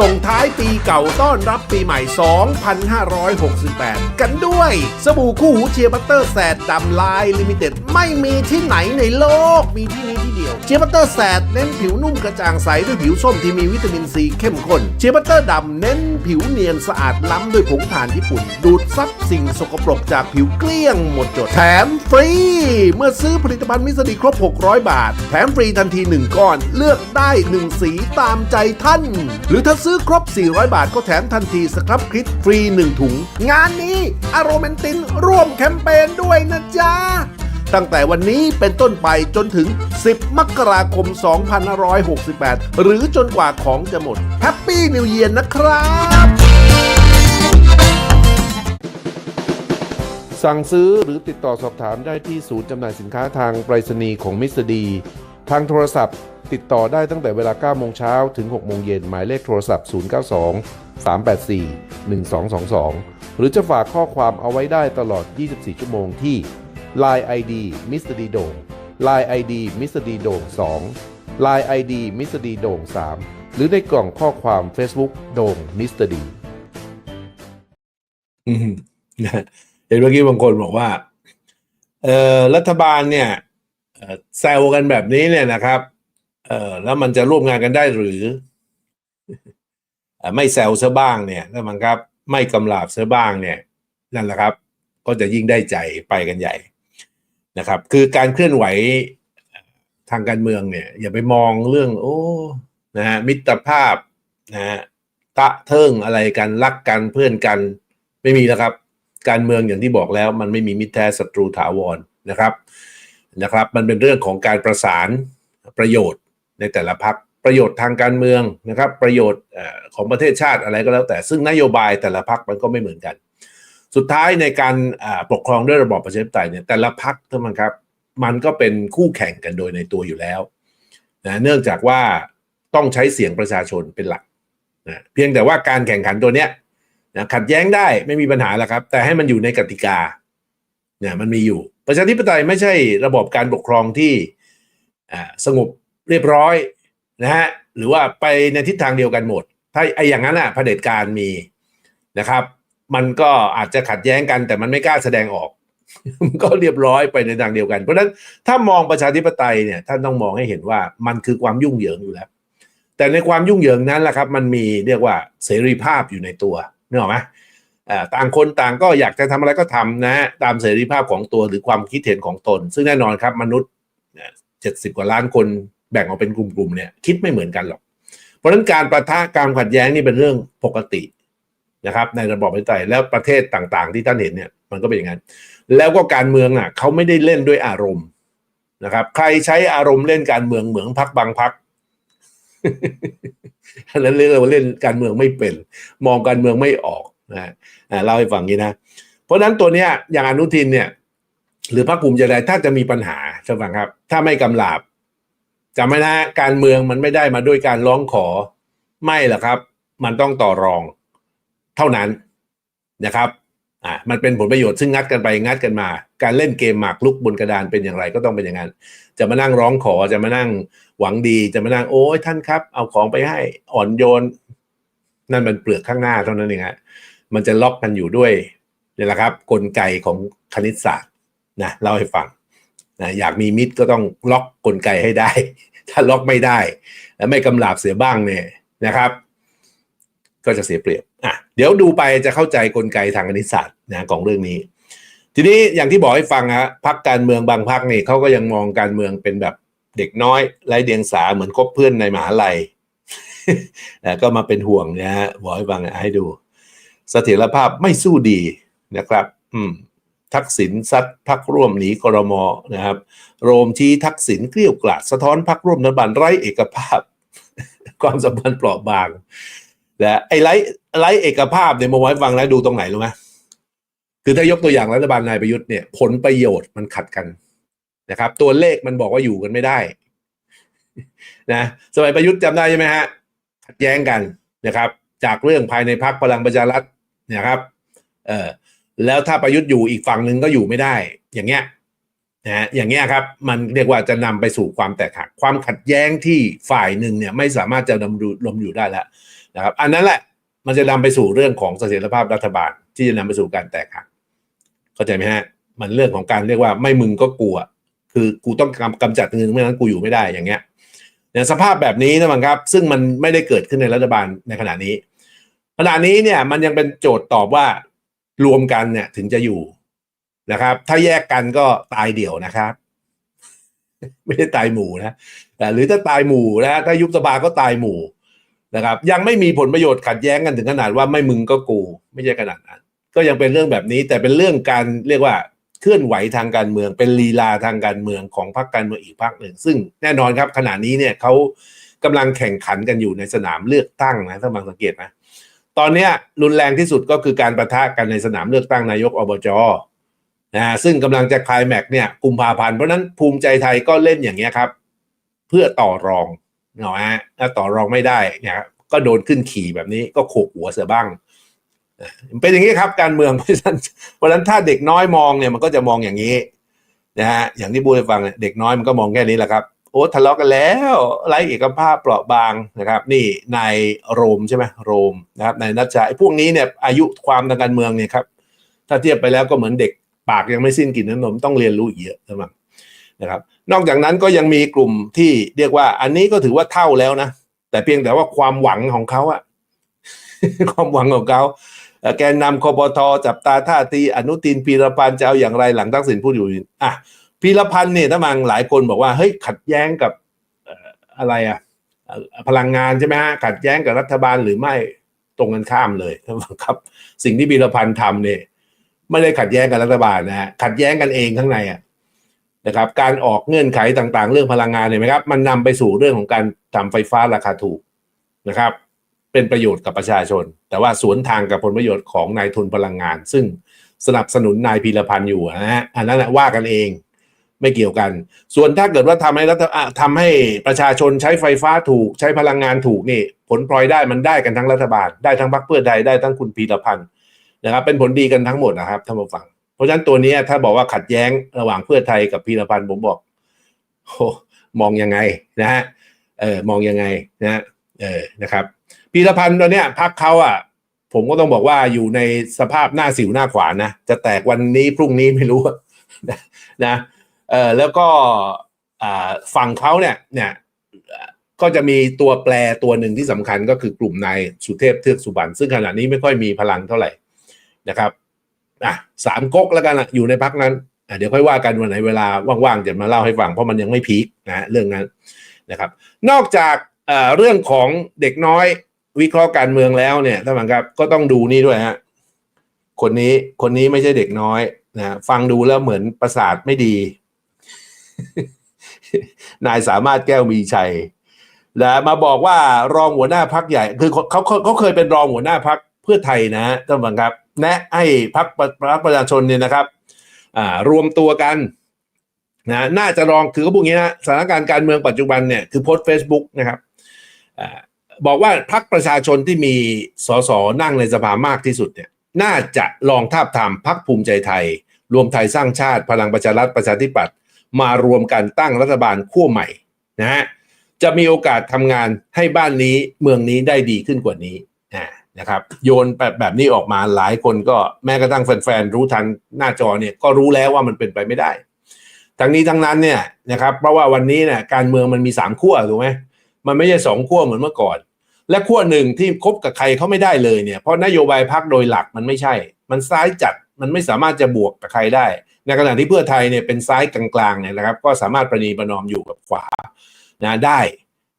ส่งท้ายปีเก่าต้อนรับปีใหม่ 2568 กันด้วย สบู่คู่หูเชียร์บัตเตอร์แสดดำลายลิมิเต็ดไม่มีที่ไหนในโลกมีที่นี่ที่เดียว เชียร์บัตเตอร์แสดเน้นผิวนุ่มกระจ่างใสด้วยผิวส้มที่มีวิตามินซีเข้มข้น เชียร์บัตเตอร์ดำเน้นผิวเนียนสะอาดล้ำด้วยผงถ่านญี่ปุ่น ดูดซับสิ่งสกปรกจากผิวเกลี้ยงหมดจดแถมฟรี เมื่อซื้อผลิตภัณฑ์มิสดีครบ 600 บาท แถมฟรีทันที 1 ก้อน เลือกได้ 1 สีตามใจท่าน หรือถ้าซื้อครบ 400 บาทก็แถมทันทีสครับคลิปฟรี 1 ถุง งานนี้อโรมนตินร่วมแคมเปญด้วยนะจ๊ะ ตั้งแต่วันนี้เป็นต้นไปจนถึง 10 มกราคม 2568 หรือจนกว่าของจะหมดแฮปปี้นิวเยียร์นะครับสั่งซื้อหรือติดต่อสอบถามได้ที่ศูนย์จำหน่ายสินค้าทางไปรษณีย์ของมิสดี ทางโทรศัพท์ติดต่อได้ตั้งแต่เวลา9โมงเช้าถึง6โมงเย็นหมายเลขโทรศัพท์ 092 384 1222 หรือจะฝากข้อความเอาไว้ได้ตลอด 24 ชั่วโมงที่ Line ID Mr. D โด่ง Line ID Mr. D โด่ง2 Line ID Mr. D โด่ง3 หรือในกล่องข้อความ Facebook โด่ง Mr. D อืมนะเห็นเมื่อกี้บางคนบอกว่า เออรัฐบาลเนี่ย แซวกันแบบนี้เนี่ยนะครับ เออแล้วมันจะร่วมงานกันได้หรือ ไม่แซวซะบ้างเนี่ยแล้วมันครับ ไม่กำลาบซะบ้างเนี่ย นั่นแหละครับ ก็จะยิ่งได้ใจไปกันใหญ่นะครับ คือการเคลื่อนไหวทางการเมืองเนี่ย อย่าไปมองเรื่อง โอ้นะฮะมิตรภาพนะฮะตะเทิงอะไรกันรักกันเพื่อนกัน ไม่มีแล้วครับ การเมืองอย่างที่บอกแล้ว มันไม่มีมิตรแท้ศัตรูถาวรนะครับ นะครับ มันเป็นเรื่องของการประสานประโยชน์ในแต่ละพักประโยชน์ทางการเมืองนะครับ ประโยชน์ของประเทศชาติอะไรก็แล้วแต่ซึ่งนโยบายแต่ละพักมันก็ไม่เหมือนกัน สุดท้ายในการปกครองด้วยระบอบประชาธิปไตยเนี่ยแต่ละพักท่านมันครับ มันก็เป็นคู่แข่งกันโดยในตัวอยู่แล้วนะเนื่องจากว่าต้องใช้เสียงประชาชนเป็นหลักนะเพียงแต่ว่าการแข่งขันตัวเนี้ยนะขัดแย้งได้ไม่มีปัญหาแล้วครับ แต่ให้มันอยู่ในกติกาเนี่ยมันมีอยู่ ประชาธิปไตยไม่ใช่ระบบการปกครองที่สงบเรียบร้อยนะฮะหรือว่าไปในทิศทางเดียวกันหมด ถ้าไอ้อย่างนั้นอะเผด็จการมีนะครับ มันก็อาจจะขัดแย้งกัน แต่มันไม่กล้าแสดงออก มันก็เรียบร้อยไปในทางเดียวกัน เพราะฉะนั้นถ้ามองประชาธิปไตยเนี่ยท่านต้องมองให้เห็นว่ามันคือความยุ่งเหยิงอยู่แล้ว แต่ในความยุ่งเหยิงนั้นแหละครับ มันมีเรียกว่าเสรีภาพอยู่ในตัวนึกออกไหม ต่างคนต่างก็อยากจะทำอะไรก็ทำนะฮะตามเสรีภาพของตัวหรือความคิดเห็นของตน ซึ่งแน่นอนครับมนุษย์เจ็ดสิบกว่าล้านคนแบ่งออกเป็นกลุ่มๆเนี่ยคิดไม่เหมือนกันหรอก เพราะฉะนั้นการประทะการขัดแย้งนี่เป็นเรื่องปกตินะครับ ในระบอบประชาธิปไตยแล้วประเทศต่างๆ ที่ท่านเห็นเนี่ยมันก็เป็นอย่างนั้นแล้วก็การเมืองอะเขาไม่ได้เล่นด้วยอารมณ์นะครับ ใครใช้อารมณ์เล่นการเมืองเหมืองพักบางพักอันนั้นเรียกว่าเล่นการเมืองไม่เป็น มองการเมืองไม่ออก นะฮะเล่าให้ฟังนี้นะ เพราะฉะนั้นตัวเนี้ยอย่างอนุทินเนี่ย หรือพรรคภูมิใจไทยถ้าจะมีปัญหาใช่ไหมครับ ถ้าไม่กำลาบจำไว้นะการเมืองมันไม่ได้มาด้วยการร้องขอไม่หรอกครับ มันต้องต่อรองเท่านั้นนะครับอ่ามันเป็นผลประโยชน์ซึ่งงัดกันไปงัดกันมา การเล่นเกมหมากลุกบนกระดานเป็นอย่างไรก็ต้องเป็นอย่างนั้น จะมานั่งร้องขอจะมานั่งหวังดีจะมานั่งโอ้ยท่านครับ เอาของไปให้อ่อนโยน นั่นมันเปลือกข้างหน้าเท่านั้นเองฮะ มันจะล็อกกันอยู่ด้วยนี่แหละครับกลไกของคณิตศาสตร์นะเล่าให้ฟังนะอยากมีมิตรก็ต้องล็อกกลไกให้ได้ ถ้าล็อกไม่ได้ และไม่กำลาบเสียบ้างเนี่ยนะครับ ก็จะเสียเปรียบอะเดี๋ยวดูไปจะเข้าใจกลไกทางคณิตศาสตร์นะของเรื่องนี้ ทีนี้อย่างที่บอกให้ฟังฮะพักการเมืองบางพักนี่เขาก็ยังมองการเมืองเป็นแบบเด็กน้อยไร้เดียงสาเหมือนคบเพื่อนในมหาลัยก็มาเป็นห่วงนะฮะบอกให้ฟังให้ดู เสถียรภาพไม่สู้ดีนะครับ อืมทักษิณซัดพักร่วมหนีกรมนะครับ โรมชี้ทักษิณเกลี้ยวกล่อมสะท้อนพักร่วมรัฐบาลไร้เอกภาพ ความสัมพันธ์เปราะบางและไอ้ไร้ไร้เอกภาพเนี่ยมาไว้ฟังแล้วดูตรงไหนรู้ไหมคือถ้ายกตัวอย่างรัฐบาลนายประยุทธ์เนี่ยผลประโยชน์มันขัดกันนะครับ ตัวเลขมันบอกว่าอยู่กันไม่ได้นะสมัยประยุทธ์จำได้ใช่ไหมฮะขัดแย้งกันนะครับ จากเรื่องภายในพักพลังประชารัฐ นะครับเออแล้วถ้าประยุทธ์อยู่อีกฝั่งหนึ่งก็อยู่ไม่ได้ อย่างเงี้ยนะฮะอย่างเงี้ยครับ มันเรียกว่าจะนำไปสู่ความแตกหัก ความขัดแย้งที่ฝ่ายหนึ่งเนี่ยไม่สามารถจะดำรงดำอยู่ได้แล้วนะครับ อันนั้นแหละมันจะนำไปสู่เรื่องของเสถียรภาพรัฐบาล ที่จะนำไปสู่การแตกหัก เข้าใจไหมฮะ มันเรื่องของการเรียกว่าไม่มึงก็กลัว คือกูต้องกำจัดเงินไม่งั้นกูอยู่ไม่ได้อย่างเงี้ยเนี่ยสภาพแบบนี้นะมันครับ ซึ่งมันไม่ได้เกิดขึ้นในรัฐบาลในขณะนี้ ขณะนี้เนี่ยมันยังเป็นโจทย์ตอบว่ารวมกันเนี่ยถึงจะอยู่นะครับ ถ้าแยกกันก็ตายเดี่ยวนะครับ ไม่ได้ตายหมู่นะแต่หรือถ้าตายหมู่นะถ้ายุบสภาก็ตายหมู่นะครับ ยังไม่มีผลประโยชน์ขัดแย้งกันถึงขนาดว่าไม่มึงก็กู ไม่ใช่ขนาดนั้น ก็ยังเป็นเรื่องแบบนี้ แต่เป็นเรื่องการเรียกว่าเคลื่อนไหวทางการเมือง เป็นลีลาทางการเมืองของพรรคการเมืองอีกพรรคหนึ่ง ซึ่งแน่นอนครับขณะนี้เนี่ยเขากำลังแข่งขันกันอยู่ในสนามเลือกตั้งนะถ้าบางสังเกตนะ ตอนนี้รุนแรงที่สุดก็คือการประทะกันในสนามเลือกตั้งนายกอบจนะฮะซึ่งกำลังจะคลายแม็กเนี่ยกุมภาพันธ์เพราะนั้นภูมิใจไทยก็เล่นอย่างเงี้ยครับ เพื่อต่อรองเนาะฮะถ้าต่อรองไม่ได้เนี่ยก็โดนขึ้นขี่แบบนี้ก็โขกหัวเสียบ้างเป็นอย่างนี้ครับการเมืองเพราะฉะนั้นเพราะนั้นถ้าเด็กน้อยมองเนี่ยมันก็จะมองอย่างนี้นะฮะอย่างที่บูให้ฟังเด็กน้อยมันก็มองแค่นี้แหละครับ โอ้ทะเลาะกันแล้วไร้เอกภาพเปราะบางนะครับ นี่นายโรมใช่ไหมโรมนะครับนายนัชชาไอ้พวกนี้เนี่ยอายุความทางการเมืองเนี่ยครับถ้าเทียบไปแล้วก็เหมือนเด็กปากยังไม่สิ้นกลิ่นน้ำนมต้องเรียนรู้อีกเยอะใช่ไหมนะครับ นอกจากนั้นก็ยังมีกลุ่มที่เรียกว่า อันนี้ก็ถือว่าเท่าแล้วนะแต่เพียงแต่ว่าความหวังของเขาอะความหวังของเขาแกนนำคอปทจับตาท่าทีอนุทินพีรพันธ์จะเอาอย่างไรหลังทักษิณพูดอยู่อะ พีรพันธ์เนี่ยถ้ามังหลายคนบอกว่าเฮ้ยขัดแย้งกับอะไรอะพลังงานใช่ไหมฮะขัดแย้งกับรัฐบาลหรือไม่ตรงกันข้ามเลยครับ สิ่งที่พีรพันธ์ทำเนี่ยไม่ได้ขัดแย้งกับรัฐบาลนะฮะขัดแย้งกันเองข้างในอะนะครับ การออกเงื่อนไขต่างๆ เรื่องพลังงานเนี่ยไหมครับ มันนำไปสู่เรื่องของการทำไฟฟ้าราคาถูกนะครับ เป็นประโยชน์กับประชาชน แต่ว่าสวนทางกับผลประโยชน์ของนายทุนพลังงาน ซึ่งสนับสนุนนายพีรพันธ์อยู่นะฮะอันนั้นนะว่ากันเอง ไม่เกี่ยวกัน ส่วนถ้าเกิดว่าทำให้รัฐอะทำให้ประชาชนใช้ไฟฟ้าถูก ใช้พลังงานถูกนี่ผลพลอยได้มันได้กันทั้งรัฐบาล ได้ทั้งพรรคเพื่อไทยได้ทั้งคุณพีรพันธ์นะครับเป็นผลดีกันทั้งหมดนะครับท่านผู้ฟัง เพราะฉะนั้นตัวนี้ถ้าบอกว่าขัดแย้งระหว่างเพื่อไทยกับพีรพันธ์ผมบอกโอ้มองยังไงนะฮะเออมองยังไงนะฮะเออนะครับพีรพันธ์ตัวเนี้ยพักเขาอะผมก็ต้องบอกว่าอยู่ในสภาพหน้าสิวหน้าขวานนะจะแตกวันนี้พรุ่งนี้ไม่รู้นะนะ เอ่อแล้วก็ฝั่งเขาเนี่ยเนี่ยก็จะมีตัวแปรตัวหนึ่งที่สำคัญก็คือกลุ่มนายสุเทพเทือกสุบรรณซึ่งขณะนี้ไม่ค่อยมีพลังเท่าไหร่นะครับอะสามก๊กแล้วกันอยู่ในพักนั้นเดี๋ยวค่อยว่ากันวันไหนเวลาว่างๆจะมาเล่าให้ฟังเพราะมันยังไม่พีคนะเรื่องนั้นนะครับ นอกจากเรื่องของเด็กน้อยวิเคราะห์การเมืองแล้วเนี่ยท่านผู้ชมครับก็ต้องดูนี่ด้วยฮะคนนี้คนนี้ไม่ใช่เด็กน้อยนะฟังดูแล้วเหมือนประสาทไม่ดี นายสามารถแก้วมีชัยและมาบอกว่ารองหัวหน้าพักใหญ่ คือเขาเขาเขาเคยเป็นรองหัวหน้าพักเพื่อไทยนะฮะท่านผู้ชมครับ แนะให้พักพักประชาชนเนี่ยนะครับ อ่ารวมตัวกันนะน่าจะลองคือเขาพูดอย่างนี้นะสถานการณ์การเมืองปัจจุบันเนี่ยคือโพสต์ Facebook นะครับอ่าบอกว่าพักประชาชนที่มีสสนั่งในสภามากที่สุดเนี่ย น่าจะลองทาบทามพักภูมิใจไทย รวมไทยสร้างชาติพลังประชารัฐประชาธิปัตย์ มารวมกันตั้งรัฐบาลขั้วใหม่นะฮะจะมีโอกาสทำงานให้บ้านนี้เมืองนี้ได้ดีขึ้นกว่านี้อ่านะครับโยนแบบแบบนี้ออกมาหลายคนก็แม้กระทั่งแฟนๆรู้ทันหน้าจอเนี่ยก็รู้แล้วว่ามันเป็นไปไม่ได้ ทั้งนี้ทั้งนั้นเนี่ยนะครับเพราะว่าวันนี้เนี่ยการเมืองมันมีสามขั้วถูกไหมมันไม่ใช่สองขั้วเหมือนเมื่อก่อน และขั้วหนึ่งที่คบกับใครเขาไม่ได้เลยเนี่ยเพราะนโยบายพักโดยหลักมันไม่ใช่ มันซ้ายจัดมันไม่สามารถจะบวกกับใครได้ ในขณะที่เพื่อไทยเนี่ยเป็นซ้ายกลางๆเนี่ยนะครับ ก็สามารถประนีประนอมอยู่กับขวานะได้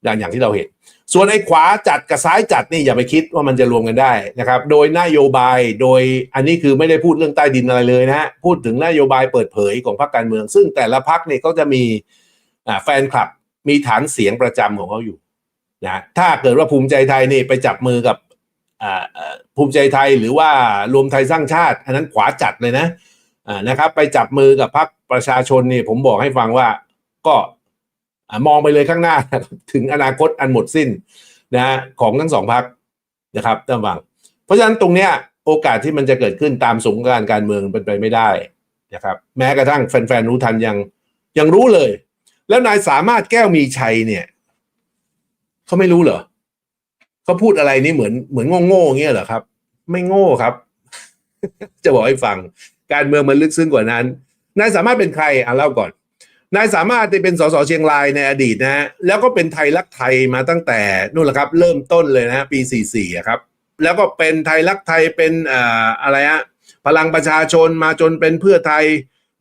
ดังอย่างที่เราเห็น ส่วนไอ้ขวาจัดกับซ้ายจัดนี่อย่าไปคิดว่ามันจะรวมกันได้นะครับ โดยนโยบายโดยอันนี้คือไม่ได้พูดเรื่องใต้ดินอะไรเลยนะพูดถึงนโยบายเปิดเผยของพรรคการเมือง ซึ่งแต่ละพรรคเนี่ยก็จะมีอ่าแฟนคลับมีฐานเสียงประจำของเขาอยู่นะถ้าเกิดว่าภูมิใจไทยนี่ไปจับมือกับอ่าภูมิใจไทยหรือว่ารวมไทยสร้างชาติ อันนั้นขวาจัดเลยนะ นะครับ ไปจับมือกับพรรคประชาชนนี่ผมบอกให้ฟังว่าก็มองไปเลยข้างหน้า ถึงอนาคตอันหมดสิ้นนะของทั้งสองพักนะครับท่านฟัง เพราะฉะนั้นตรงเนี้ยโอกาสที่มันจะเกิดขึ้นตามสงการการเมืองเป็นไปไม่ได้นะครับ แม้กระทั่งแฟนๆรู้ทันยังยังรู้เลย แล้วนายสามารถแก้วมีชัยเนี่ยเขาไม่รู้เหรอเขาพูดอะไรนี่เหมือนเหมือนโง่ๆอย่างเงี้ยเหรอครับ ไม่โง่ครับ จะบอกให้ฟัง การเมืองมันลึกซึ้งกว่านั้น นายสามารถเป็นใครอะเล่าก่อน นายสามารถที่เป็นสสเชียงรายในอดีตนะฮะแล้วก็เป็นไทยรักไทยมาตั้งแต่นู่นแหละครับ เริ่มต้นเลยนะฮะปี 44ครับ แล้วก็เป็นไทยรักไทยเป็นอ่าอะไรฮะพลังประชาชนมาจนเป็นเพื่อไทย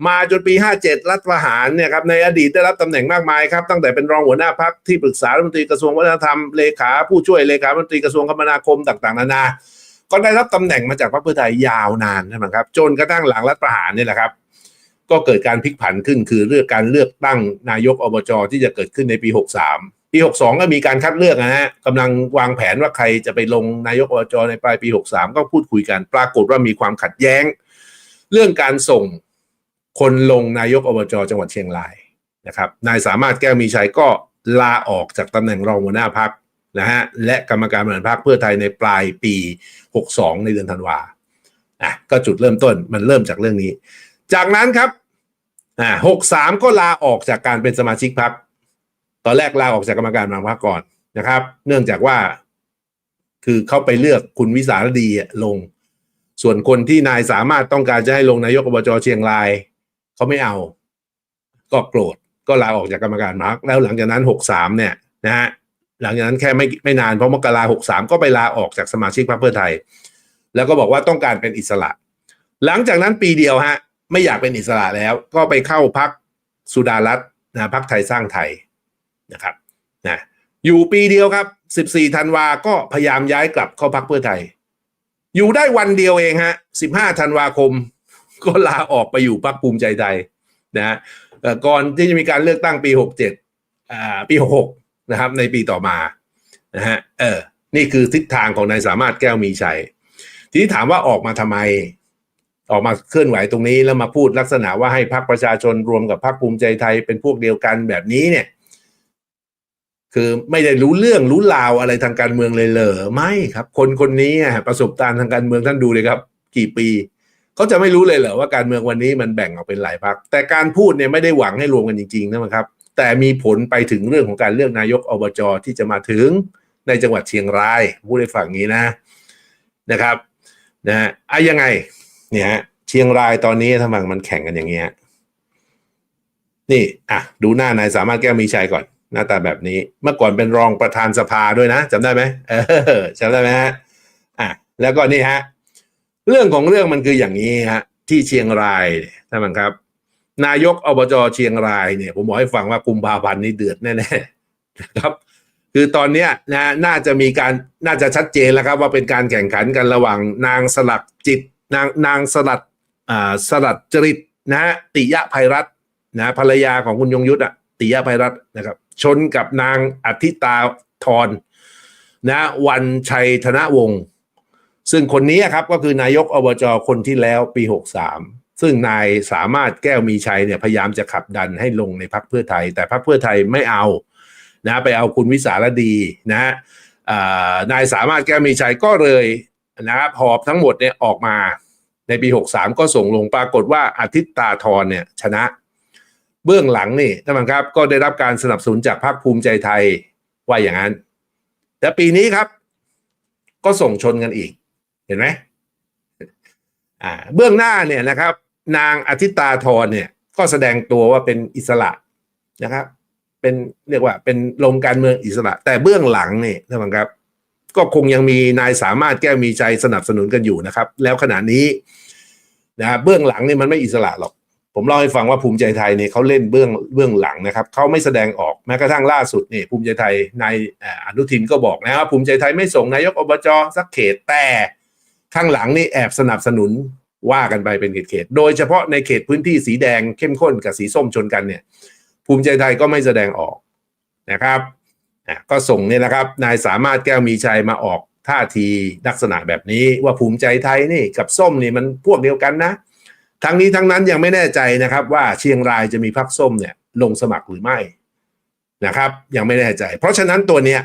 มาจนปี 57 รัฐประหารเนี่ยครับในอดีตได้รับตำแหน่งมากมายครับ ตั้งแต่เป็นรองหัวหน้าพักที่ปรึกษารัฐมนตรีกระทรวงวัฒนธรรมเลขาผู้ช่วยเลขารัฐมนตรีกระทรวงคมนาคมต่างๆนานา ก็ได้รับตำแหน่งมาจากพรรคเพื่อไทยยาวนานใช่ไหมครับจนกระทั่งหลังรัฐประหารนี่แหละครับ ก็เกิดการพลิกผันขึ้นคือเรื่องการเลือกตั้งนายกอบจที่จะเกิดขึ้นในปี 63 ปี 62 ก็มีการคัดเลือกนะฮะกำลังวางแผนว่าใครจะไปลงนายกอบจในปลายปี 63 ก็พูดคุยกัน ปรากฏว่ามีความขัดแย้ง เรื่องการส่งคนลงนายกอบจจังหวัดเชียงรายนะครับนายสามารถแก้วมีชัยก็ลาออกจากตำแหน่งรองหัวหน้าพัก นะฮะและกรรมการบริหารพักเพื่อไทยในปลายปี 62 ในเดือนธันวาอะก็จุดเริ่มต้นมันเริ่มจากเรื่องนี้ จากนั้นครับอ่า63ก็ลาออกจากการเป็นสมาชิกพักตอนแรกลาออกจากกรรมการบริหารพักก่อนนะครับ เนื่องจากว่า คือเขาไปเลือกคุณวิสารดีลง ส่วนคนที่นายสามารถต้องการจะให้ลงนายกอบจเชียงรายเขาไม่เอา ก็โกรธก็ลาออกจากกรรมการพักแล้วหลังจากนั้น63เนี่ยนะฮะ หลังจากนั้นแค่ไม่ไม่นานเพราะมกราหกสามก็ไปลาออกจากสมาชิกพรรคเพื่อไทย แล้วก็บอกว่าต้องการเป็นอิสระ หลังจากนั้นปีเดียวฮะ ไม่อยากเป็นอิสระแล้ว ก็ไปเข้าพักสุดารัตน์นะพักไทยสร้างไทยนะครับนะอยู่ปีเดียวครับ 14ธันวาก็พยายามย้ายกลับเข้าพักเพื่อไทย อยู่ได้วันเดียวเองฮะ 15ธันวาคม ก็ลาออกไปอยู่พักภูมิใจไทยนะก่อนที่จะมีการเลือกตั้งปี 67อ่าปี 66 นะครับ ในปีต่อมานะฮะเออ นี่คือทิศทางของนายสามารถแก้วมีชัย ทีนี้ถามว่าออกมาทำไม ออกมาเคลื่อนไหวตรงนี้แล้วมาพูดลักษณะว่าให้พรรคประชาชนรวมกับพรรคภูมิใจไทยเป็นพวกเดียวกันแบบนี้เนี่ย คือไม่ได้รู้เรื่องรู้ราวอะไรทางการเมืองเลยเหรอไม่ครับ คนคนนี้ประสบการณ์ทางการเมืองท่านดูเลยครับ กี่ปีเขาจะไม่รู้เลยเหรอว่าการเมืองวันนี้มันแบ่งออกเป็นหลายพรรคแต่การพูดเนี่ยไม่ได้หวังให้รวมกันจริงๆนะครับ แต่มีผลไปถึงเรื่องของการเลือกนายกอบจที่จะมาถึงในจังหวัดเชียงรายพูดให้ฟังอย่งนี้นะนะครับนะฮะอะยังไงเนี่ยเชียงรายตอนนี้ทำไมมันแข่งกันอย่างเงี้ยนี่อะดูหน้านายสามารถแก้วมีชัยก่อน หน้าตาแบบนี้ เมื่อก่อนเป็นรองประธานสภาด้วยนะจำได้ไหมเออจำได้ไหมฮะอะแล้วก็นี่ฮะเรื่องของเรื่องมันคืออย่างนี้ฮะที่เชียงรายท่านผู้ชมครับ นายกอบจเชียงรายเนี่ยผมบอกให้ฟังว่ากุมภาพันธ์นี้เดือดแน่ๆนะครับคือตอนเนี้นะน่าจะมีการน่าจะชัดเจนแล้วครับ ว่าเป็นการแข่งขันกันระหว่างนางสลักจิต นางนางสลัดอ่าสลัดจริตนะฮะติยะภัยรัตน์นะภรรยาของคุณยงยุทธอะติยะภัยรัตน์นะครับ ชนกับนางอธิตาธรนะวันชัยธนวงศ์ซึ่งคนนี้ครับก็คือนายกอบจคนที่แล้วปี 63 ซึ่งนายสามารถแก้วมีชัยเนี่ยพยายามจะขับดันให้ลงในพักเพื่อไทย แต่พักเพื่อไทยไม่เอานะไปเอาคุณวิสารดีนะฮะนายสามารถแก้วมีชัยก็เลยนะครับหอบทั้งหมดเนี่ยออกมาในปี 63 ก็ส่งลงปรากฏว่าอาทิตย์ตาทรเนี่ยชนะเบื้องหลังนี่ท่านผู้ชมครับก็ได้รับการสนับสนุนจากพรรคภูมิใจไทยว่าอย่างนั้น แต่ปีนี้ครับ ก็ส่งชนกันอีก เห็นไหมอ่าเบื้องหน้าเนี่ยนะครับ นางอาทิตาธรเนี่ย ก็แสดงตัวว่าเป็นอิสระนะครับ เป็นเรียกว่าเป็นลงการเมืองอิสระ แต่เบื้องหลังนี่นผู้ชมครับ ก็คงยังมีนายสามารถแก้มีใจสนับสนุนกันอยู่นะครับ แล้วขณะนี้นะเบื้องหลังนี่มันไม่อิสระหรอก ผมเล่าให้ฟังว่าภูมิใจไทยเนี่ยเขาเล่นเบื้องเบื้องหลังนะครับเขาไม่แสดงออกแม้กระทั่งล่าสุดนี่ภูมิใจไทยนายเอ่ออนุทินก็บอกนะว่าภูมิใจไทยไม่ส่งนายกอบจสักเขตแต่ข้างหลังนี่แอบสนับสนุน ว่ากันไปเป็นเขตๆ โดยเฉพาะในเขตพื้นที่สีแดงเข้มข้นกับสีส้มชนกันเนี่ย ภูมิใจไทยก็ไม่แสดงออกนะครับ ก็ส่งเนี่ยนะครับ นายสามารถแก้วมีชัยมาออกท่าทีลักษณะแบบนี้ว่าภูมิใจไทยนี่กับส้มนี่มันพวกเดียวกันนะ ทั้งนี้ทั้งนั้นยังไม่แน่ใจนะครับว่าเชียงรายจะมีพักส้มเนี่ยลงสมัครหรือไม่นะครับ ยังไม่แน่ใจ เพราะฉะนั้นตัวเนี้ย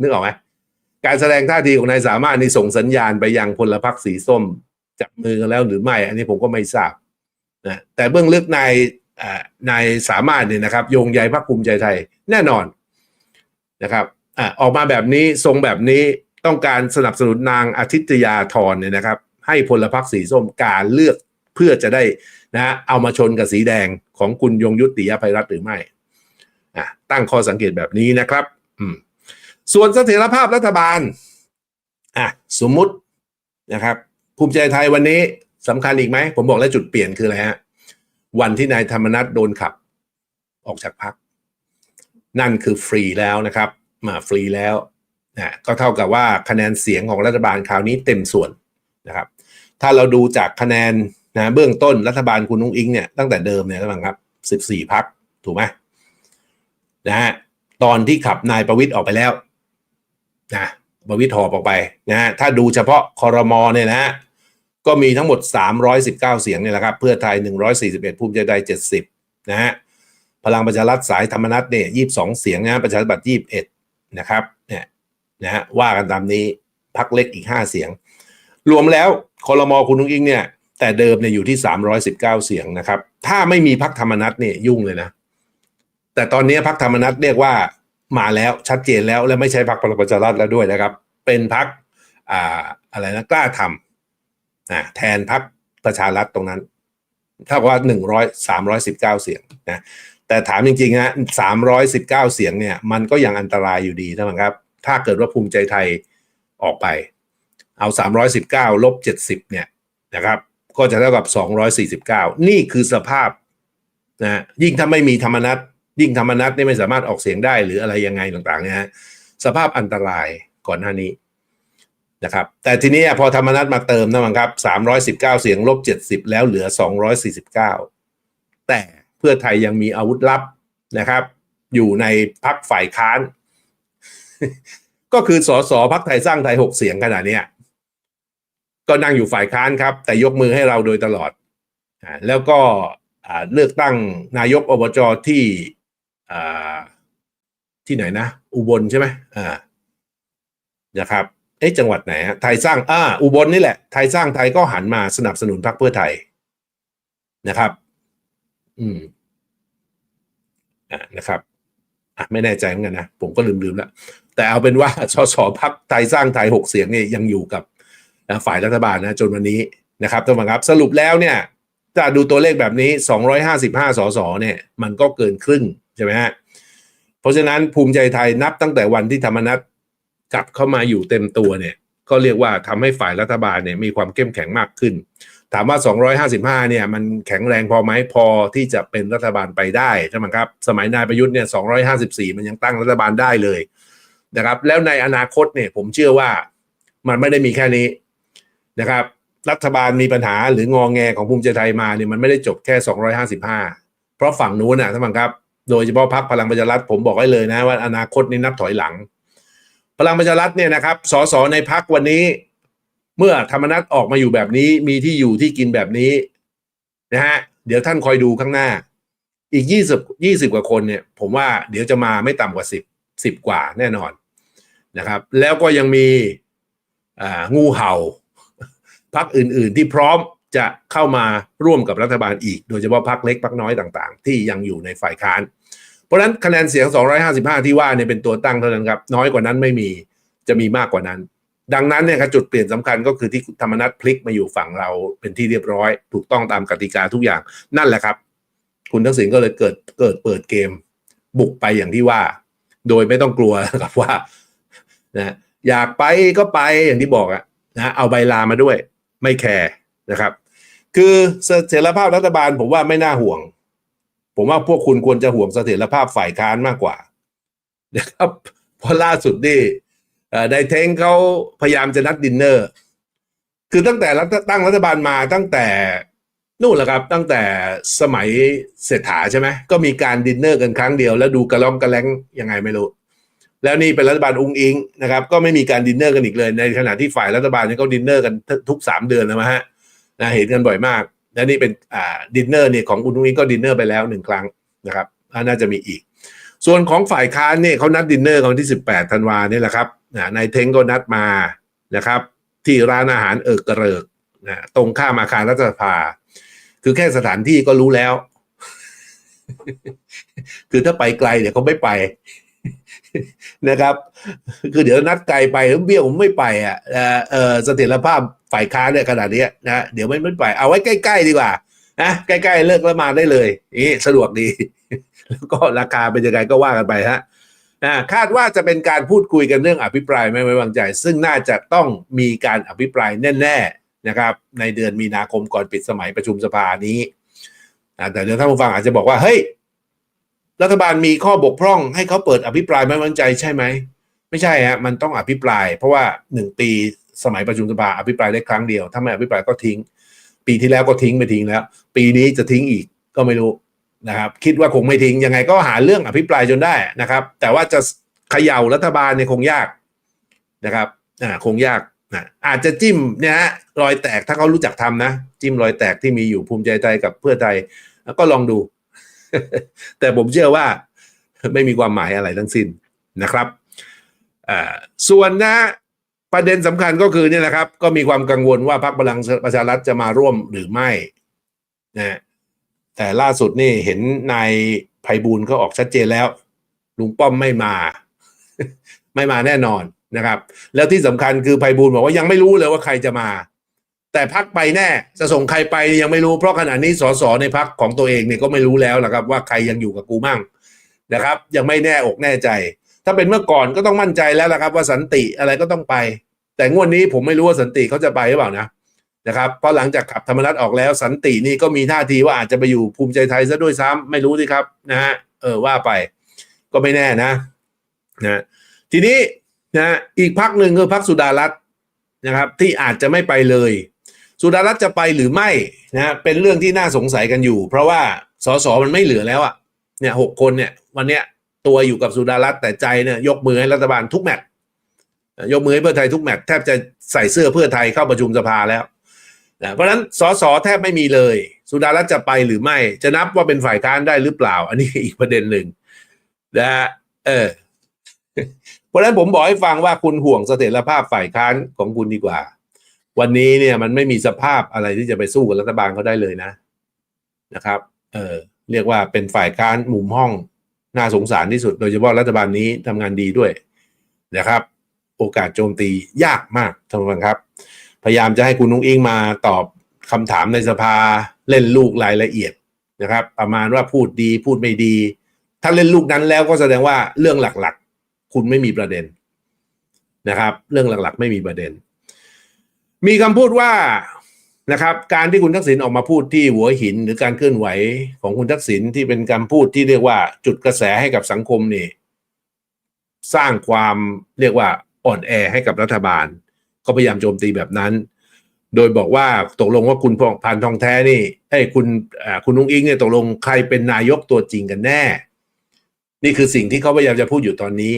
นึกออกไหมการแสดงท่าทีของนายสามารถนี่ส่งสัญญาณไปยังพลพรรคสีส้ม จับมือกันแล้วหรือไม่ อันนี้ผมก็ไม่ทราบนะแต่เบื้องลึกนายนายสามารถเนี่ยนะครับ โยงใยพรรคภูมิใจไทยแน่นอนนะครับอะออกมาแบบนี้ทรงแบบนี้ต้องการสนับสนุนนางอาทิตยาธรเนี่ยนะครับ ให้พลพรรคสีส้มการเลือกเพื่อจะได้นะเอามาชนกับสีแดงของคุณยงยุติยภัยรัตน์หรือไม่อะตั้งข้อสังเกตแบบนี้นะครับอืมส่วนเสถียรภาพรัฐบาลอะสมมุตินะครับ ภูมิใจไทยวันนี้สำคัญอีกไหม ผมบอกแล้วจุดเปลี่ยนคืออะไรฮะ วันที่นายธรรมนัฐโดนขับ ออกจากพัก นั่นคือฟรีแล้วนะครับ มาฟรีแล้วนะก็เท่ากับว่าคะแนนเสียงของรัฐบาลคราวนี้เต็มส่วนนะครับ ถ้าเราดูจากคะแนนนะเบื้องต้นรัฐบาลคุณนุ้งอิงเนี่ยตั้งแต่เดิมเนี่ยนะครับ14พักถูกไหมนะฮะตอนที่ขับนายประวิตยออกไปแล้วนะ ประวิตยหอบออกไปนะฮะถ้าดูเฉพาะคอรมอเนี่ยนะฮะก็มีทั้งหมด 319 เสียงเนี่ยแหละครับ เพื่อไทย 141 ภูมิใจไทย70 นะฮะพลังประชารัฐสายธรรมนัตเนี่ย22 เสียงนะประชาธิปัตย์21 นะครับเนี่ยนะฮะว่ากันตามนี้พักเล็กอีก 5 เสียง รวมแล้วคอรมอคุณนุ้งอิงเนี่ยแต่เดิมเนี่ยอยู่ที่ 319 เสียงนะครับ ถ้าไม่มีพักธรรมนัตเนี่ยยุ่งเลยนะ แต่ตอนนี้พักธรรมนัตเรียกว่า มาแล้วชัดเจนแล้วและไม่ใช่พักพลังประชารัฐแล้วด้วยนะครับ เป็นพักอ่าอะไรนะกล้าทำอ่าแทนพักประชารัฐตรงนั้นเท่าว่าหนึ่งร้อยสามร้อยสิบเก้าเสียงนะแต่ถามจริงๆนะสามร้อยสิบเก้าเสียงเนี่ยมันก็ยังอันตรายอยู่ดีนะครับ ถ้าเกิดว่าภูมิใจไทยออกไป เอา319ลบ70เนี่ยนะครับ ก็จะเท่ากับ249นี่คือสภาพนะยิ่งถ้าไม่มีธรรมนัต ยิ่งธรรมนัตนี่ไม่สามารถออกเสียงได้หรืออะไรยังไงต่างๆนี่ยฮะสภาพอันตรายก่อนหน้านี้นะครับแต่ทีนี้พอธรรมนัตมาเติมนะมั้งครับ319เสียงลบ70แล้วเหลือ249แต่เพื่อไทยยังมีอาวุธลับนะครับ อยู่ในพักฝ่ายค้าน ก็คือสสพักไทยสร้างไทยหกเสียงขนาดนี้ก็นั่งอยู่ฝ่ายค้านครับ แต่ยกมือให้เราโดยตลอด แล้วก็เลือกตั้งนายกอบจที่ ที่ไหนนะ อุบลใช่ไหมอ่านะครับเอ๊ะจังหวัดไหนฮะไทยสร้างอ่าอุบลนี่แหละ ไทยสร้างไทยก็หันมาสนับสนุนพรรคเพื่อไทยนะครับ อืมอ่านะครับอะไม่แน่ใจเหมือนกันนะ ผมก็ลืมๆแล้วแต่เอาเป็นว่าสสพักไทยสร้างไทยหกเสียงเนี่ยยังอยู่กับฝ่ายรัฐบาลนะ จนวันนี้นะครับท่านผู้ชมครับ สรุปแล้วเนี่ยถ้าดูตัวเลขแบบนี้ 255 สสเนี่ย มันก็เกินครึ่ง ใช่ไหมฮะเพราะฉะนั้นภูมิใจไทยนับตั้งแต่วันที่ธรรมนัตกลับเข้ามาอยู่เต็มตัวเนี่ยก็เรียกว่าทำให้ฝ่ายรัฐบาลเนี่ยมีความเข้มแข็งมากขึ้น ถามว่า 255 เนี่ยมันแข็งแรงพอไหมพอที่จะเป็นรัฐบาลไปได้ใช่ไหมครับ สมัยนายประยุทธ์เนี่ย 254 มันยังตั้งรัฐบาลได้เลยนะครับ แล้วในอนาคตเนี่ยผมเชื่อว่ามันไม่ได้มีแค่นี้นะครับ รัฐบาลมีปัญหาหรืององแงของภูมิใจไทยมาเนี่ยมันไม่ได้จบแค่ 255 เพราะฝั่งนู้นนะท่านผู้ชมครับ โดยเฉพาะพรรคพลังประชารัฐผมบอกให้เลยนะว่าอนาคตนี้นับถอยหลัง พลังประชารัฐเนี่ยนะครับสสในพักวันนี้ เมื่อธรรมนัตออกมาอยู่แบบนี้มีที่อยู่ที่กินแบบนี้นะฮะเดี๋ยวท่านคอยดูข้างหน้า อีก20 20กว่าคนเนี่ย ผมว่าเดี๋ยวจะมาไม่ต่ำกว่า10 10กว่าแน่นอนนะครับ แล้วก็ยังมีอ่างูเห่าพักอื่นๆที่พร้อม จะเข้ามาร่วมกับรัฐบาลอีก โดยเฉพาะพักเล็กพักน้อยต่างๆ ที่ยังอยู่ในฝ่ายค้าน เพราะฉะนั้นคะแนนเสียง 255 ที่ว่าเนี่ยเป็นตัวตั้งเท่านั้นครับ น้อยกว่านั้นไม่มีจะมีมากกว่านั้น ดังนั้นเนี่ยครับจุดเปลี่ยนสำคัญก็คือที่ธรรมนัตพลิกมาอยู่ฝั่งเราเป็นที่เรียบร้อย ถูกต้องตามกติกาทุกอย่างนั่นแหละครับ คุณทักษิณก็เลยเกิดเกิดเปิดเกม บุกไปอย่างที่ว่า โดยไม่ต้องกลัวครับว่านะอยากไปก็ไปอย่างที่บอกอะนะเอาใบลามาด้วย ไม่แคร์นะครับ คือเสถียรภาพรัฐบาลผมว่าไม่น่าห่วง ผมว่าพวกคุณควรจะห่วงเสถียรภาพฝ่ายค้านมากกว่านะครับเพราะล่าสุดนี่ไดเทงเขาพยายามจะนัดดินเนอร์ คือตั้งแต่รัฐตั้งรัฐบาลมาตั้งแต่นู่นแหละครับตั้งแต่สมัยเศรษฐาใช่ไหมก็มีการดินเนอร์กันครั้งเดียว แล้วดูกระล่องกระแลงยังไงไม่รู้ แล้วนี่เป็นรัฐบาลอุ้งอิงนะครับ ก็ไม่มีการดินเนอร์กันอีกเลย ในขณะที่ฝ่ายรัฐบาลนี่เขาดินเนอร์กันทุกสามเดือนแล้วมะฮะ นะเห็นกันบ่อยมากและนี่เป็นอ่าดินเนอร์เนี่ยของคุณอุ้งอิงก็ดินเนอร์ไปแล้วหนึ่งครั้งนะครับน่าจะมีอีก ส่วนของฝ่ายค้านเนี่ยเขานัดดินเนอร์กันวันที่ 18ธันวาเนี่ยแหละครับนะนายเท้งก็นัดมานะครับ ที่ร้านอาหารเอิกกระเริกนะตรงข้ามอาคารรัฐสภา คือแค่สถานที่ก็รู้แล้ว คือถ้าไปไกลเดี๋ยวเขาไม่ไป นะครับ คือเดี๋ยวนัดไกลไปแล้วเบี้ยวผมไม่ไปอะเอ่อเออเสถียรภาพฝ่ายค้านเนี่ยขนาดนี้นะเดี๋ยวไม่ไม่ไป เอาไว้ใกล้ ๆ ดีกว่านะใกล้ๆเลิกแล้วมาได้เลยนี่สะดวกดี แล้วก็ราคาเป็นยังไงก็ว่ากันไปฮะนะคาดว่าจะเป็นการพูดคุยกันเรื่องอภิปรายไม่ไว้วางใจ ซึ่งน่าจะต้องมีการอภิปรายแน่ๆนะครับ ในเดือนมีนาคมก่อนปิดสมัยประชุมสภานี้แต่เดี๋ยวท่านผู้ฟังอาจจะบอกว่าเฮ้ย รัฐบาลมีข้อบกพร่องให้เขาเปิดอภิปรายไม่ไว้วางใจใช่ไหม ไม่ใช่ฮะมันต้องอภิปราย เพราะว่าหนึ่งปีสมัยประชุมสภาอภิปรายได้ครั้งเดียว ถ้าไม่อภิปรายก็ทิ้ง ปีที่แล้วก็ทิ้งไปทิ้งแล้ว ปีนี้จะทิ้งอีกก็ไม่รู้นะครับ คิดว่าคงไม่ทิ้งยังไงก็หาเรื่องอภิปรายจนได้นะครับ แต่ว่าจะเขย่ารัฐบาลเนี่ยคงยากนะครับอ่าคงยากนะอาจจะจิ้มเนี่ยฮะรอยแตกถ้าเขารู้จักทำนะ จิ้มรอยแตกที่มีอยู่ภูมิใจไทยกับเพื่อไทยแล้วก็ลองดู แต่ผมเชื่อว่าไม่มีความหมายอะไรทั้งสิ้นนะครับส่วนนะประเด็นสำคัญก็คือเนี่ยนะครับ ก็มีความกังวลว่าพรรคพลังประชารัฐจะมาร่วมหรือไม่นะแต่ล่าสุดนี่เห็นนายไพบูลย์เขาออกชัดเจนแล้ว ลุงป้อมไม่มา ไม่มาแน่นอนนะครับ แล้วที่สำคัญคือไพบูลบอกว่ายังไม่รู้เลยว่าใครจะมา แต่พักไปแน่จะส่งใครไปยังไม่รู้เพราะขณะนี้สสในพักของตัวเองเนี่ยก็ไม่รู้แล้วนะครับ ว่าใครยังอยู่กับกูมั่งนะครับ ยังไม่แน่อกแน่ใจ ถ้าเป็นเมื่อก่อนก็ต้องมั่นใจแล้วละครับ ว่าสันติอะไรก็ต้องไป แต่งวดนี้ผมไม่รู้ว่าสันติเขาจะไปหรือเปล่านะนะครับเพราะหลังจากขับธรรมนัตออกแล้ว สันตินี่ก็มีท่าทีว่าอาจจะไปอยู่ภูมิใจไทยซะด้วยซ้ำไม่รู้สิครับนะฮะเออว่าไปก็ไม่แน่นะนะทีนี้นะอีกพักหนึ่งคือพักสุดารัตน์นะครับ ที่อาจจะไม่ไปเลย สุดารัตน์จะไปหรือไม่นะเป็นเรื่องที่น่าสงสัยกันอยู่ เพราะว่าสสมันไม่เหลือแล้วอะเนี่ยหกคนเนี่ยวันเนี้ยตัวอยู่กับสุดารัตน์แต่ใจเนี่ยยกมือให้รัฐบาลทุกแมตช์ยกมือให้เพื่อไทยทุกแมตช์แทบจะใส่เสื้อเพื่อไทยเข้าประชุมสภาแล้วนะเพราะฉะนั้นสสแทบไม่มีเลย สุดารัตน์จะไปหรือไม่ จะนับว่าเป็นฝ่ายค้านได้หรือเปล่า อันนี้อีกประเด็นหนึ่งนะฮะเออเพราะฉะนั้นผมบอกให้ฟังว่าคุณห่วงเสถียรภาพฝ่ายค้านของคุณดีกว่า วันนี้เนี่ยมันไม่มีสภาพอะไรที่จะไปสู้กับรัฐบาลเขาได้เลยนะนะครับ เออเรียกว่าเป็นฝ่ายค้านมุมห้องน่าสงสารที่สุด โดยเฉพาะรัฐบาลนี้ทำงานดีด้วยนะครับ โอกาสโจมตียากมากท่านผู้ฟังครับ พยายามจะให้คุณนุ้งอิงมาตอบคำถามในสภาเล่นลูกรายละเอียดนะครับ ประมาณว่าพูดดีพูดไม่ดี ถ้าเล่นลูกนั้นแล้วก็แสดงว่าเรื่องหลักๆ คุณไม่มีประเด็นนะครับ เรื่องหลักๆ ไม่มีประเด็น มีคำพูดว่านะครับการที่คุณทักษิณออกมาพูดที่หัวหินหรือการเคลื่อนไหวของคุณทักษิณที่เป็นการพูดที่เรียกว่าจุดกระแสให้กับสังคมนี่ สร้างความเรียกว่าอ่อนแอให้กับรัฐบาล ก็พยายามโจมตีแบบนั้น โดยบอกว่าตกลงว่าคุณพันทองแท้นี่ไอ้ยคุณคุณนุ้งอิงเนี่ยตกลงใครเป็นนายกตัวจริงกันแน่ นี่คือสิ่งที่เขาพยายามจะพูดอยู่ตอนนี้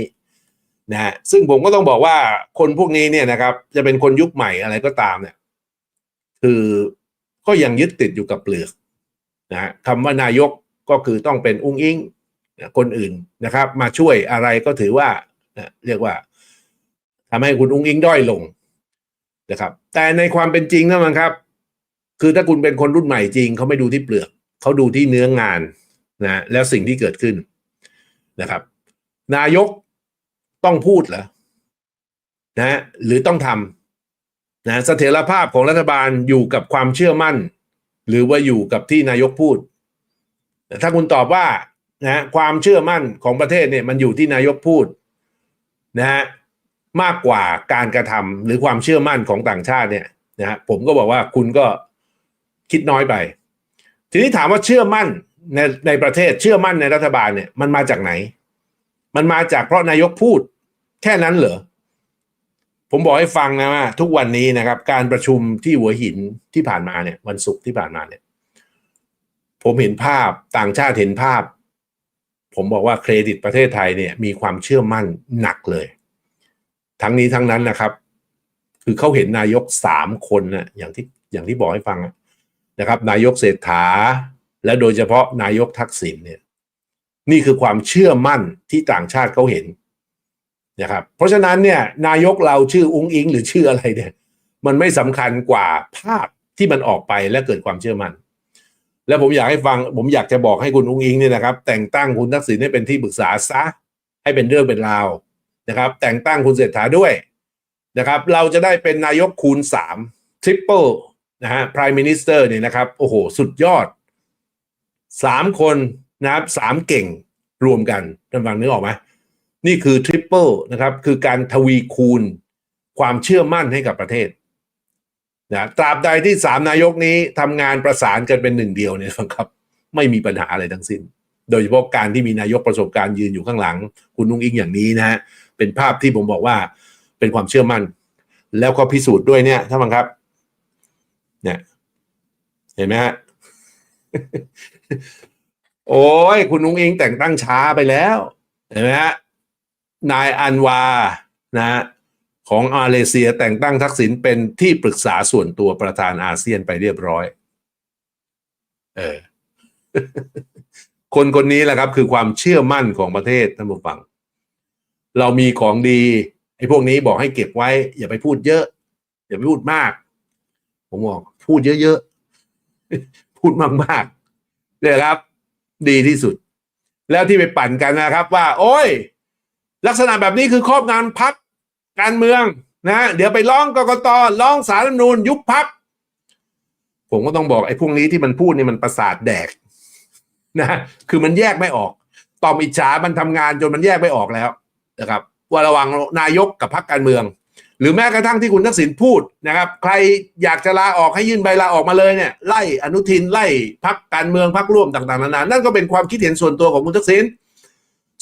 นะฮะซึ่งผมก็ต้องบอกว่าคนพวกนี้เนี่ยนะครับ จะเป็นคนยุคใหม่อะไรก็ตามเนี่ย คือก็ยังยึดติดอยู่กับเปลือกนะฮะคำว่านายกก็คือต้องเป็นอุ้งอิงคนอื่นนะครับ มาช่วยอะไรก็ถือว่านะเรียกว่าทำให้คุณอุ้งอิงด้อยลงนะครับ แต่ในความเป็นจริงนะมันครับ คือถ้าคุณเป็นคนรุ่นใหม่จริงเขาไม่ดูที่เปลือกเขาดูที่เนื้องานนะแล้วสิ่งที่เกิดขึ้นนะครับ นายก ต้องพูดเหรอนะหรือต้องทำนะเสถียรภาพของรัฐบาลอยู่กับความเชื่อมั่น หรือว่าอยู่กับที่นายกพูด ถ้าคุณตอบว่านะความเชื่อมั่นของประเทศเนี่ยมันอยู่ที่นายกพูดนะฮะมากกว่าการกระทำหรือความเชื่อมั่นของต่างชาติเนี่ยนะฮะผมก็บอกว่าคุณก็คิดน้อยไป ทีนี้ถามว่าเชื่อมั่นในในประเทศเชื่อมั่นในรัฐบาลเนี่ยมันมาจากไหน มันมาจากเพราะนายกพูด แค่นั้นเหรอ ผมบอกให้ฟังนะว่าทุกวันนี้นะครับ การประชุมที่หัวหินที่ผ่านมาเนี่ย วันศุกร์ที่ผ่านมาเนี่ย ผมเห็นภาพต่างชาติเห็นภาพ ผมบอกว่าเครดิตประเทศไทยเนี่ย มีความเชื่อมั่นหนักเลย ทั้งนี้ทั้งนั้นนะครับ คือเขาเห็นนายกสามคนนะอย่างที่อย่างที่บอกให้ฟังนะครับ นายกเศรษฐา และโดยเฉพาะนายกทักษิณเนี่ย นี่คือความเชื่อมั่นที่ต่างชาติเขาเห็น นะครับเพราะฉะนั้นเนี่ยนายกเราชื่ออุ้งอิง หรือชื่ออะไรเนี่ยมันไม่สำคัญกว่าภาพที่มันออกไปและเกิดความเชื่อมั่นแล้วผมอยากให้ฟัง ผมอยากจะบอกให้คุณอุ้งอิงเนี่ยนะครับ แต่งตั้งคุณทักษิณให้เป็นที่ปรึกษาซะให้เป็นเรื่องเป็นราวนะครับ แต่งตั้งคุณเศรษฐาด้วยนะครับ เราจะได้เป็นนายกคูณสาม triple นะฮะ prime minister เนี่ยนะครับ โอ้โห สุดยอดสามคนนะครับสามเก่งรวมกันท่านฟังนึกออกไหม นี่คือ triple นะครับ คือการทวีคูณความเชื่อมั่นให้กับประเทศนะตราบใดที่สามนายกนี้ทำงานประสานกันเป็นหนึ่งเดียวเนี่ยครับ ไม่มีปัญหาอะไรทั้งสิ้น โดยเฉพาะการที่มีนายกประสบการณ์ยืนอยู่ข้างหลัง คุณนุ้งอิงอย่างนี้นะฮะเป็นภาพที่ผมบอกว่าเป็นความเชื่อมั่น แล้วก็พิสูจน์ด้วยเนี่ยท่านฟังครับ เนี่ย เห็นไหมฮะโอ้ยคุณนุ้งอิงแต่งตั้งช้าไปแล้ว เห็นไหมฮะ นายอันวานะฮะของมาเลเซียแต่งตั้งทักษิณเป็นที่ปรึกษาส่วนตัวประธานอาเซียนไปเรียบร้อย เออ คนคนนี้แหละครับ คือความเชื่อมั่นของประเทศท่านผู้ฟัง เรามีของดีไอ้พวกนี้บอกให้เก็บไว้ อย่าไปพูดเยอะ อย่าไปพูดมาก ผมบอก พูดเยอะๆ พูดมากๆเนี่ยครับ ดีที่สุด แล้วที่ไปปั่นกันนะครับ ว่า โอ้ย ลักษณะแบบนี้คือครอบงานพักการเมืองนะเดี๋ยวไปร้องกกตร้องสารรัฐมนูญยุบพักผมก็ต้องบอกไอ้พวกนี้ที่มันพูดนี่มันประสาทแดกนะคือมันแยกไม่ออก ตอมอิจฉามันทำงานจนมันแยกไม่ออกแล้วนะครับว่าระว่างนายกกับพรรคการเมือง หรือแม้กระทั่งที่คุณทักษิณพูดนะครับ ใครอยากจะลาออกให้ยื่นใบลาออกมาเลยเนี่ยไล่อนุทินไล่พักการเมืองพักร่วมต่างๆนานานั่นก็เป็นความคิดเห็นส่วนตัวของคุณทักษิณ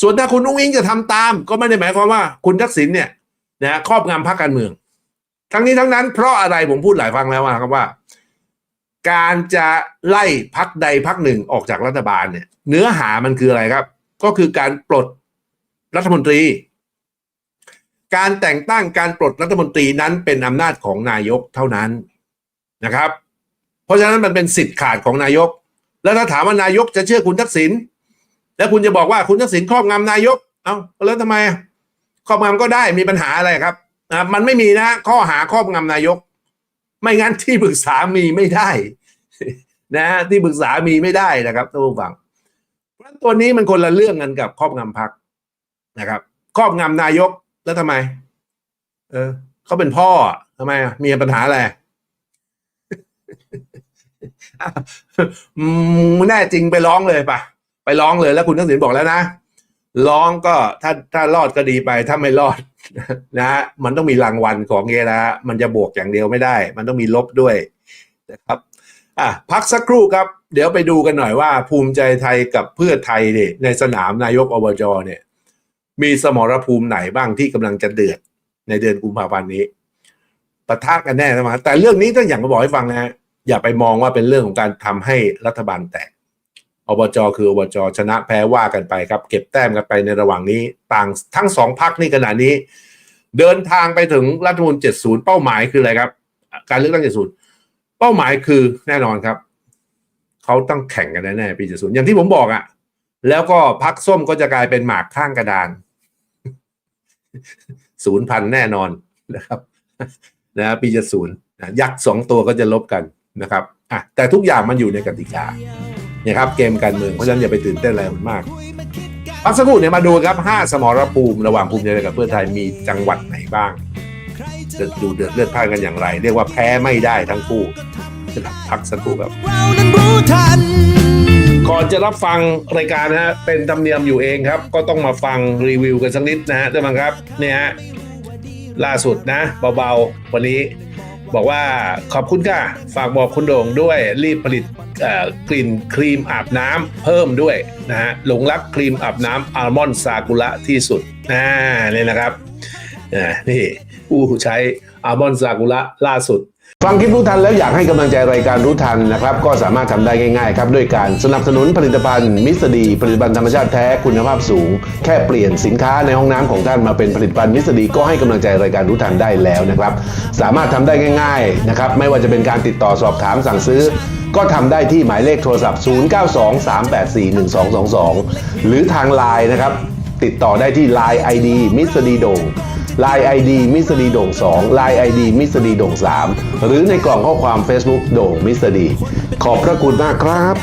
ส่วนถ้าคุณอุ้งอิงจะทำตาม ก็ไม่ได้หมายความว่าคุณทักษิณเนี่ยนะครอบงำพรรคการเมือง ทั้งนี้ทั้งนั้น เพราะอะไรผมพูดหลายครั้งแล้วนะครับว่า การจะไล่พักใดพักหนึ่งออกจากรัฐบาลเนี่ย เนื้อหามันคืออะไรครับ ก็คือการปลดรัฐมนตรี การแต่งตั้งการปลดรัฐมนตรีนั้นเป็นอำนาจของนายกเท่านั้นนะครับ เพราะฉะนั้นมันเป็นสิทธิ์ขาดของนายก แล้วถ้าถามว่านายกจะเชื่อคุณทักษิณ แล้วคุณจะบอกว่าคุณทักษิณครอบงำนายก เอ้าแล้วทำไมอะครอบงำก็ได้มีปัญหาอะไรครับนะมันไม่มีนะ ข้อหาครอบงำนายก ไม่งั้นที่ปรึกษามีไม่ได้ นะ ที่ปรึกษามีไม่ได้นะครับท่านผู้ฟังเพราะฉะนั้นตัวนี้มันคนละเรื่องกันกับครอบงำพักนะครับ ครอบงำนายกแล้วทำไม เออเขาเป็นพ่ออะทำไมมีปัญหาอะไรอืมแน่จริงไปร้องเลยปะ ไปร้องเลยแล้วคุณทักษิณบอกแล้วนะ ร้องก็ถ้าถ้ารอดก็ดีไปถ้าไม่รอดนะฮะมันต้องมีรางวัลของเงี้ยนะฮะมันจะบวกอย่างเดียวไม่ได้ มันต้องมีลบด้วยนะครับอะพักสักครู่ครับ เดี๋ยวไปดูกันหน่อยว่า ภูมิใจไทยกับเพื่อไทยเนี่ยในสนามนายกอบจเนี่ย มีสมรภูมิไหนบ้างที่กำลังจะเดือดในเดือนกุมภาพันธ์นี้ปะทะกันแน่นะมาแต่เรื่องนี้ต้องอย่างมาบอกให้ฟังนะฮะอย่าไปมองว่าเป็นเรื่องของการทำให้รัฐบาลแตก อบจคืออบจชนะแพ้ว่ากันไปครับ เก็บแต้มกันไปในระหว่างนี้ ต่างทั้งสองพักนี่ขณะนี้ เดินทางไปถึงรัฐมนูล70 เป้าหมายคืออะไรครับ การเลือกตั้ง70 เป้าหมายคือแน่นอนครับเขาต้องแข่งกันแน่ๆปี70อย่างที่ผมบอกอะ่ะ แล้วก็พักส้มก็จะกลายเป็นหมากข้างกระดานศูนย์พันแน่นอนนะครับนะปีจะศูนย์ยักษ์สองตัวก็จะลบกันนะครับอะแต่ทุกอย่างมันอยู่ในกติกา นะครับเกมการเมืองเพราะฉะนั้นอย่าไปตื่นเต้นอะไรมันมากพักสักครู่เนี่ยมาดูครับห้าสมรภูมิระหว่างภูมิใจไทยกับเพื่อไทยมีจังหวัดไหนบ้างจะดูเดือดเลือดพ่านกันอย่างไร เรียกว่าแพ้ไม่ได้ทั้งคู่พักสักครู่ครับก่อนจะรับฟังรายการนะฮะเป็นธรรมเนียมอยู่เองครับ ก็ต้องมาฟังรีวิวกันสักนิดนะฮะท่านผู้ชมครับเนี่ยฮะล่าสุดนะ เบาๆ วันนี้บอกว่าขอบคุณค่ะ ฝากบอกคุณโด่งด้วยรีบผลิต กลิ่นครีมอาบน้ำเพิ่มด้วยนะฮะหลงรักครีมอาบน้ำอัลมอนด์ซากุระที่สุดอ่าเนี่ยนะครับนี่ผู้ใช้อัลมอนด์ซากุระล่าสุดฟังคลิปรู้ทันแล้วอยากให้กำลังใจรายการรู้ทันนะครับ ก็สามารถทำได้ง่ายๆครับ ด้วยการสนับสนุนผลิตภัณฑ์มิสดีผลิตภัณฑ์ธรรมชาติแท้คุณภาพสูง แค่เปลี่ยนสินค้าในห้องน้ำของท่านมาเป็นผลิตภัณฑ์มิสดีก็ให้กำลังใจรายการรู้ทันได้แล้วนะครับ สามารถทำได้ง่ายๆนะครับไม่ว่าจะเป็นการติดต่อสอบถามสั่งซื้อ ก็ทำได้ที่หมายเลขโทรศัพท์ 0923841222 หรือทางไลน์นะครับ ติดต่อได้ที่ Line ID มิสดีโด่ง Line ID มิสดีโด่ง2 Line ID มิสดีโด่ง3 หรือในกล่องข้อความ Facebook โด่งมิสดี ขอบพระคุณมากครับ